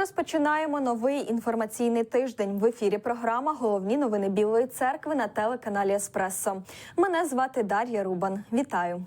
Розпочинаємо новий інформаційний тиждень. В ефірі програма Головні новини Білої церкви на телеканалі Еспресо. Мене звати Дар'я Рубан. Вітаю.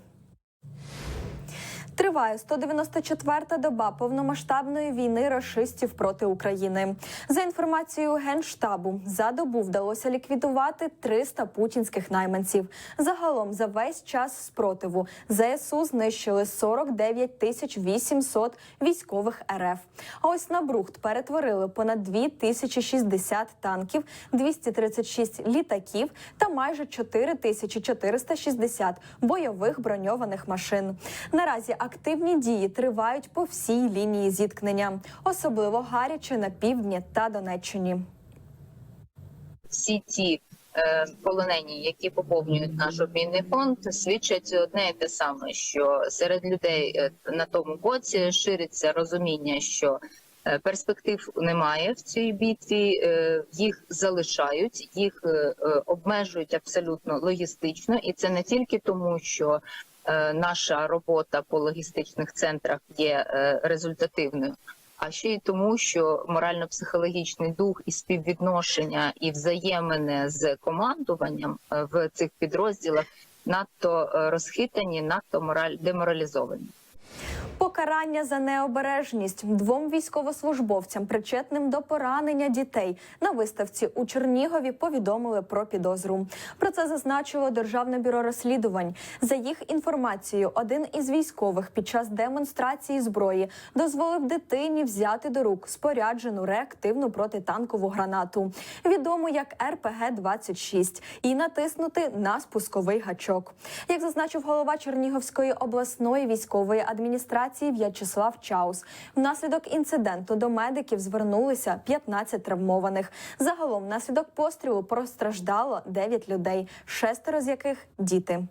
Триває 194-та доба повномасштабної війни рашистів проти України. За інформацією генштабу, за добу вдалося ліквідувати 300 путінських найманців. Загалом за весь час спротиву ЗСУ знищили 49 тисяч 800 військових РФ. А ось на Брухт перетворили понад 2060 танків, 236 літаків та майже 4460 бойових броньованих машин. Наразі активні дії тривають по всій лінії зіткнення, особливо гаряче на півдні та Донеччині. всі ті е, полонені, які поповнюють наш обмінний фонд, свідчать одне і те саме, що серед людей е, на тому боці шириться розуміння, що е, перспектив немає в цій битві, е, їх залишають, їх е, е, обмежують абсолютно логістично, і це не тільки тому, що наша робота по логістичних центрах є е, результативною а ще й тому, що морально-психологічний дух і співвідношення і взаємини з командуванням е, в цих підрозділах надто е, розхитані, надто мораль деморалізовані. Покарання за необережність двом військовослужбовцям, причетним до поранення дітей, на виставці у Чернігові повідомили про підозру. Про це зазначило Державне бюро розслідувань. За їх інформацією, один із військових під час демонстрації зброї дозволив дитині взяти до рук споряджену реактивну протитанкову гранату, відому як РПГ 26 і натиснути на спусковий гачок. Як зазначив голова Чернігівської обласної військової адміністрації В'ячеслав Чаус, внаслідок інциденту до медиків звернулися 15 травмованих. Загалом внаслідок пострілу постраждало 9 людей, шестеро з яких діти.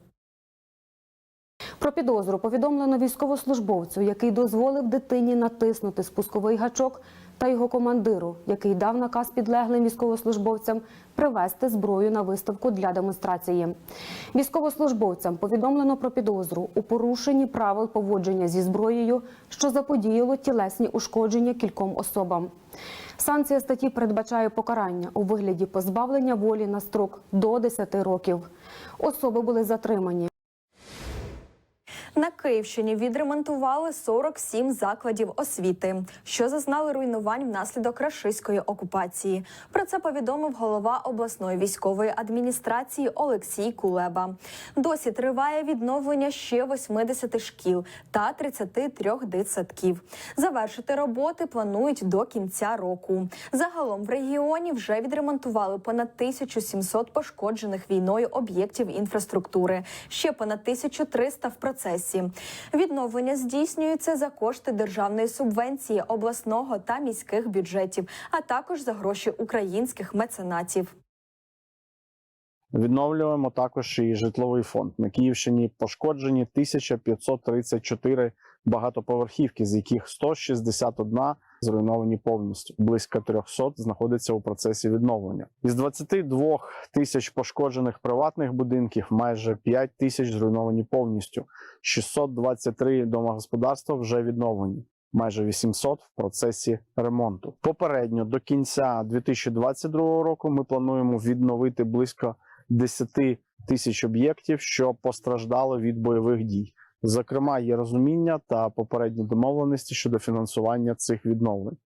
Про підозру повідомлено військовослужбовцю, який дозволив дитині натиснути спусковий гачок, та його командиру, який дав наказ підлеглим військовослужбовцям привезти зброю на виставку для демонстрації. Військовослужбовцям повідомлено про підозру у порушенні правил поводження зі зброєю, що заподіяло тілесні ушкодження кільком особам. Санкція статті передбачає покарання у вигляді позбавлення волі на строк до 10 років. Особи були затримані. На Київщині відремонтували 47 закладів освіти, що зазнали руйнувань внаслідок рашистської окупації. Про це повідомив голова обласної військової адміністрації Олексій Кулеба. Досі триває відновлення ще 80 шкіл та 33 дитсадків. Завершити роботи планують до кінця року. Загалом в регіоні вже відремонтували понад 1700 пошкоджених війною об'єктів інфраструктури. Ще понад 1300 в процесі. Відновлення здійснюється за кошти державної субвенції обласного та міських бюджетів, а також за гроші українських меценатів. Відновлюємо також і житловий фонд. На Київщині пошкоджені 1534 багатоповерхівки, з яких 161 зруйновані повністю. Близько 300 знаходиться у процесі відновлення. Із 22 тисяч пошкоджених приватних будинків майже 5 тисяч зруйновані повністю. 623 домогосподарства вже відновлені. Майже 800 в процесі ремонту. Попередньо до кінця 2022 року ми плануємо відновити близько 10 тисяч об'єктів, що постраждали від бойових дій. Зокрема, є розуміння та попередні домовленості щодо фінансування цих відновлень.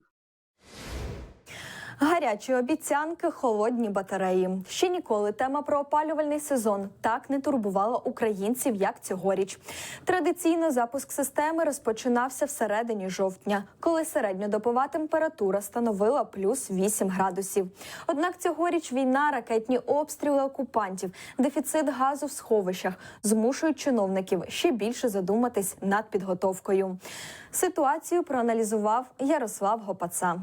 Гарячі обіцянки, холодні батареї. Ще ніколи тема про опалювальний сезон так не турбувала українців, як цьогоріч. Традиційно запуск системи розпочинався всередині жовтня, коли середньодобова температура становила плюс 8 градусів. Однак цьогоріч війна, ракетні обстріли окупантів, дефіцит газу в сховищах змушують чиновників ще більше задуматись над підготовкою. Ситуацію проаналізував Ярослав Гопаца.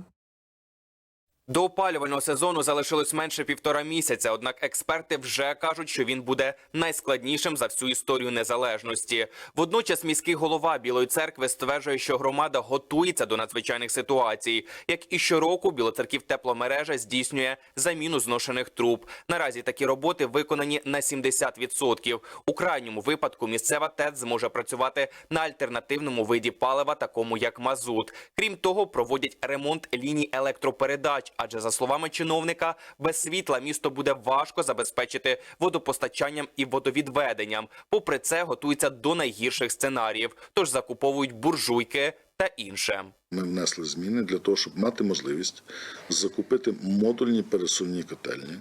До опалювального сезону залишилось менше півтора місяця. Однак експерти вже кажуть, що він буде найскладнішим за всю історію незалежності. Водночас міський голова Білої церкви стверджує, що громада готується до надзвичайних ситуацій. Як і щороку, Білоцерків тепломережа здійснює заміну зношених труб. Наразі такі роботи виконані на 70%. У крайньому випадку місцева ТЕЦ зможе працювати на альтернативному виді палива, такому як мазут. Крім того, проводять ремонт ліній електропередач. Адже за словами чиновника, без світла місто буде важко забезпечити водопостачанням і водовідведенням. Попри це, готуються до найгірших сценаріїв, тож закуповують буржуйки та інше. Ми внесли зміни для того, щоб мати можливість закупити модульні пересувні котельні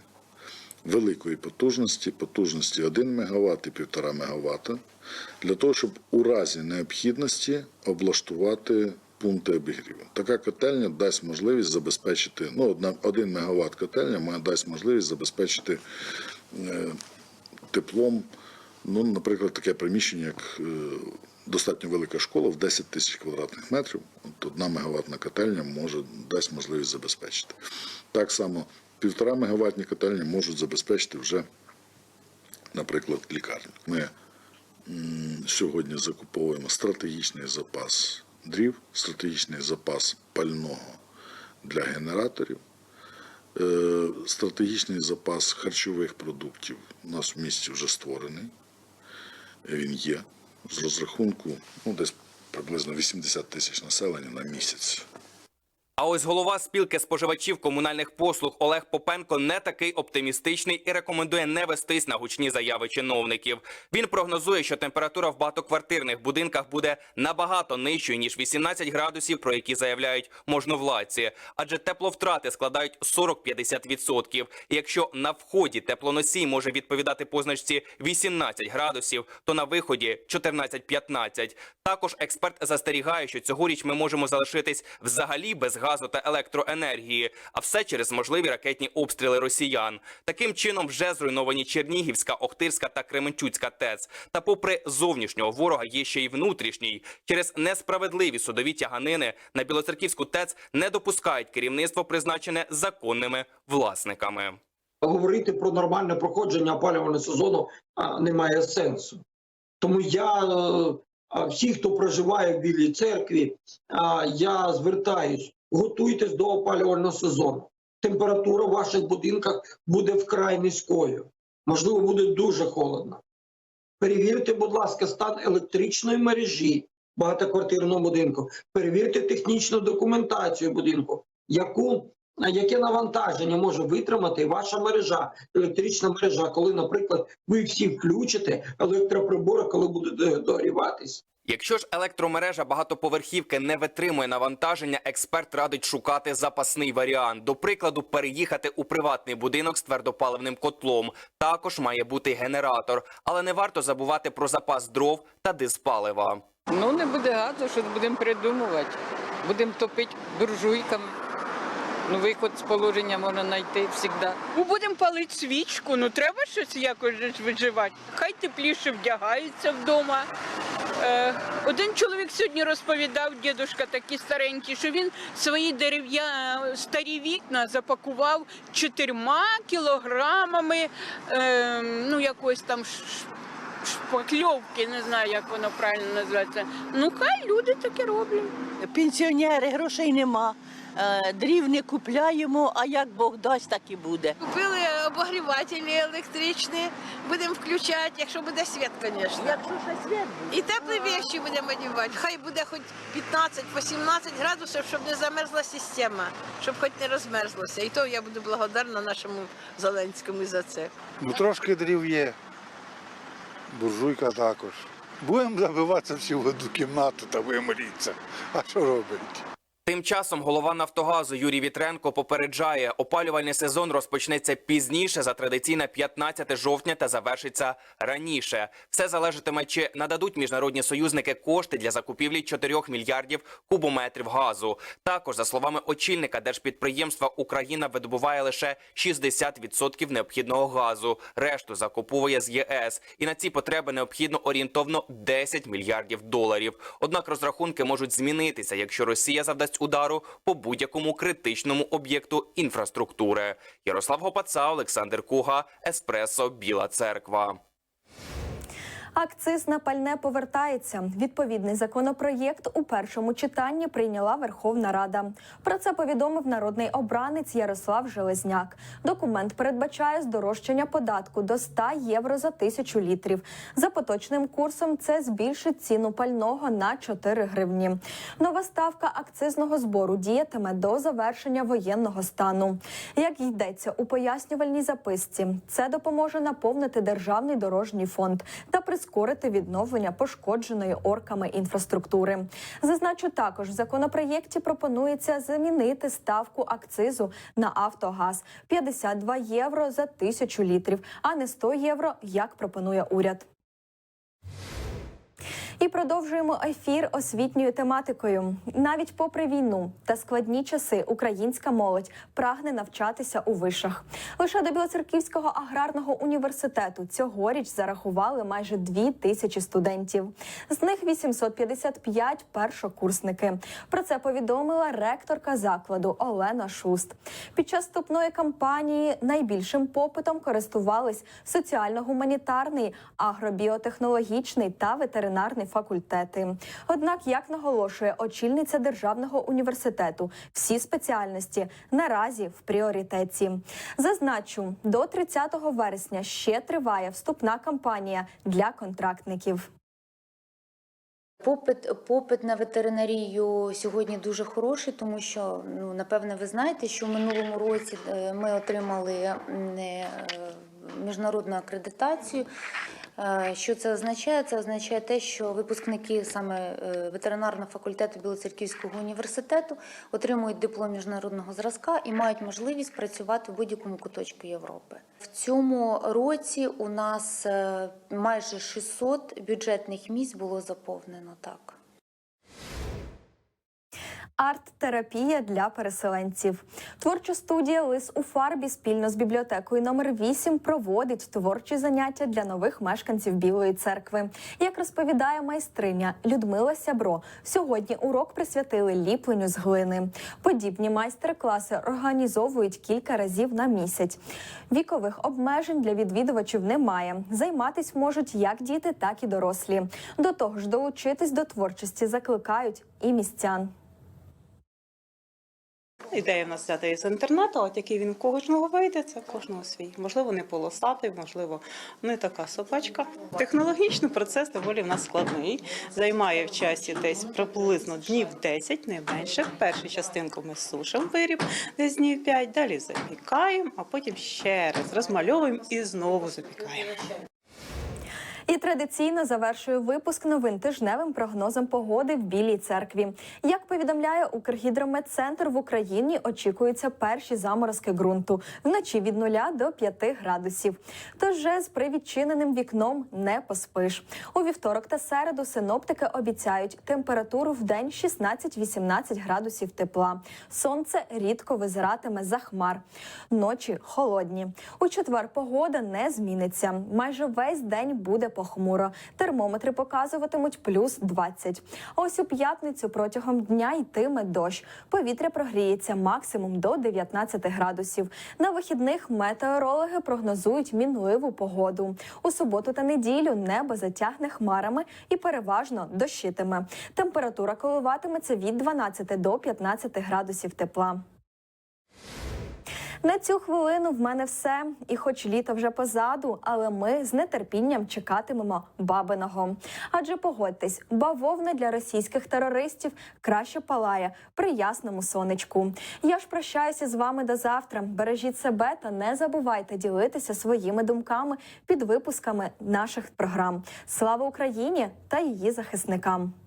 великої потужності, потужності 1 МВт і 1,5 МВт, для того, щоб у разі необхідності облаштувати пункти обігріву. Така котельня дасть можливість забезпечити, ну, одна- 1 МВт котельня дасть можливість забезпечити е, теплом, ну, наприклад, таке приміщення, як е, достатньо велика школа в 10 тисяч квадратних метрів. От одна мегаватна котельня може дасть можливість забезпечити. Так само півтора мегаватні котельні можуть забезпечити вже, наприклад, лікарню. Ми м, сьогодні закуповуємо стратегічний запас дрів, стратегічний запас пального для генераторів. Е, Стратегічний запас харчових продуктів у нас в місті вже створений. Він є з розрахунку ну, десь приблизно 80 тисяч населення на місяць. А ось голова спілки споживачів комунальних послуг Олег Попенко не такий оптимістичний і рекомендує не вестись на гучні заяви чиновників. Він прогнозує, що температура в багатоквартирних будинках буде набагато нижчою ніж 18 градусів, про які заявляють можновладці. Адже тепловтрати складають 40-50%. І якщо на вході теплоносій може відповідати позначці 18 градусів, то на виході 14-15. Також експерт застерігає, що цьогоріч ми можемо залишитись взагалі без газу та електроенергії, а все через можливі ракетні обстріли росіян. Таким чином вже зруйновані Чернігівська, Охтирська та Кременчуцька ТЕЦ. Та попри зовнішнього ворога є ще й внутрішній. Через несправедливі судові тяганини на Білоцерківську ТЕЦ не допускають керівництво, призначене законними власниками. говорити про нормальне проходження опалювального сезону немає сенсу. Тому я е, всі, хто проживає в Білій церкві, я звертаюсь, готуйтесь до опалювального сезону. Температура в ваших будинках буде вкрай низькою. Можливо, буде дуже холодно. Перевірте, будь ласка, стан електричної мережі багатоквартирного будинку. Перевірте технічну документацію будинку, яку яке навантаження може витримати ваша мережа, електрична мережа, коли, наприклад, ви всі включите електроприбори, коли будете догріватись. Якщо ж електромережа багатоповерхівки не витримує навантаження, експерт радить шукати запасний варіант. До прикладу, переїхати у приватний будинок з твердопаливним котлом. Також має бути генератор, але не варто забувати про запас дров та диспалива. Ну, не буде газу, що будемо придумувати. Будемо топити буржуйками. Ну, виход з положення можна знайти завжди. Ми будемо палити свічку, ну треба щось якось виживати. Хай тепліше вдягаються вдома. Е, один чоловік сьогодні розповідав, дідушка такий старенький, що він свої дерев'я старі вікна запакував чотирма кілограмами е, ну, якоїсь там шпакльовки, не знаю, як воно правильно називається. Ну, хай люди таке роблять. Пенсіонери, грошей нема, дрів не купляємо, а як Бог дасть, так і буде. Купили обогрівателі електричні, будемо включати, якщо буде світ, звісно. Якщо ще світ І теплі вещі будемо одягати. Хай буде хоч 15-18 градусів, щоб не замерзла система, щоб хоч не розмерзлася. І то я буду благодарна нашому Зеленському за це. Ну трошки дрів є. Буржуйка також. Будемо забиватися всі в одну кімнату та виморіться. А що робити? Тим часом голова Нафтогазу Юрій Вітренко попереджає, опалювальний сезон розпочнеться пізніше за традиційне 15 жовтня та завершиться раніше. Все залежатиме, чи нададуть міжнародні союзники кошти для закупівлі 4 мільярдів кубометрів газу. Також, за словами очільника держпідприємства, Україна видобуває лише 60% необхідного газу. Решту закуповує з ЄС. І на ці потреби необхідно орієнтовно 10 мільярдів доларів. Однак розрахунки можуть змінитися, якщо Росія завдасть завдасть удару по будь-якому критичному об'єкту інфраструктури. Ярослав Гопаца, Олександр Куга, Еспресо, Біла Церква. Акциз на пальне повертається. Відповідний законопроєкт у першому читанні прийняла Верховна Рада. Про це повідомив народний обранець Ярослав Железняк. Документ передбачає здорожчання податку до 100 євро за тисячу літрів. За поточним курсом це збільшить ціну пального на 4 гривні. Нова ставка акцизного збору діятиме до завершення воєнного стану. Як йдеться у пояснювальній записці, це допоможе наповнити державний дорожній фонд та прискорити відновлення пошкодженої орками інфраструктури. Зазначу також, в законопроєкті пропонується замінити ставку акцизу на Автогаз 52 євро за тисячу літрів, а не 100 євро, як пропонує уряд. І продовжуємо ефір освітньою тематикою. Навіть попри війну та складні часи українська молодь прагне навчатися у вишах. Лише до Білоцерківського аграрного університету цьогоріч зарахували майже дві тисячі студентів. З них 855 – першокурсники. Про це повідомила ректорка закладу Олена Шуст. Під час вступної кампанії найбільшим попитом користувались соціально-гуманітарний, агробіотехнологічний та ветеринарний факультети. Однак, як наголошує очільниця державного університету, всі спеціальності наразі в пріоритеті. Зазначу, до 30 вересня ще триває вступна кампанія для контрактників. Попит, попит на ветеринарію сьогодні дуже хороший, тому що ну напевне ви знаєте, що в минулому році е, ми отримали е, міжнародну акредитацію. Що це означає? Це означає те, що випускники саме е, ветеринарного факультету Білоцерківського університету отримують диплом міжнародного зразка і мають можливість працювати в будь-якому куточку Європи. В цьому році у нас е, майже 600 бюджетних місць було заповнено так. Арт-терапія для переселенців. Творча студія Лис у фарбі спільно з бібліотекою номер 8 проводить творчі заняття для нових мешканців Білої церкви. Як розповідає майстриня Людмила Сябро, сьогодні урок присвятили ліпленню з глини. Подібні майстер-класи організовують кілька разів на місяць. Вікових обмежень для відвідувачів немає. Займатись можуть як діти, так і дорослі. До того ж, долучитись до творчості закликають і містян. Ідея в нас взята із інтернету, от який він в кожного вийде, це кожного свій. Можливо, не полосатий, можливо, не така собачка. Технологічний процес доволі в нас складний. Займає в часі десь приблизно днів 10, не менше. Першу частинку ми сушимо виріб десь днів 5, далі запікаємо, а потім ще раз розмальовуємо і знову запікаємо. І традиційно завершую випуск новин тижневим прогнозом погоди в Білій церкві. Як повідомляє Укргідрометцентр, в Україні очікуються перші заморозки ґрунту вночі від 0 до 5 градусів. Тож же з привідчиненим вікном не поспиш. У вівторок та середу синоптики обіцяють температуру в день 16-18 градусів тепла. Сонце рідко визиратиме за хмар. Ночі холодні. У четвер погода не зміниться. Майже весь день буде похмуро. Термометри показуватимуть плюс 20. А ось у п'ятницю протягом дня йтиме дощ. Повітря прогріється максимум до 19 градусів. На вихідних метеорологи прогнозують мінливу погоду. У суботу та неділю небо затягне хмарами і переважно дощитиме. Температура коливатиметься від 12 до 15 градусів тепла. На цю хвилину в мене все. І хоч літо вже позаду, але ми з нетерпінням чекатимемо бабиного. Адже погодьтесь, бавовна для російських терористів краще палає при ясному сонечку. Я ж прощаюся з вами до завтра. Бережіть себе та не забувайте ділитися своїми думками під випусками наших програм. Слава Україні та її захисникам!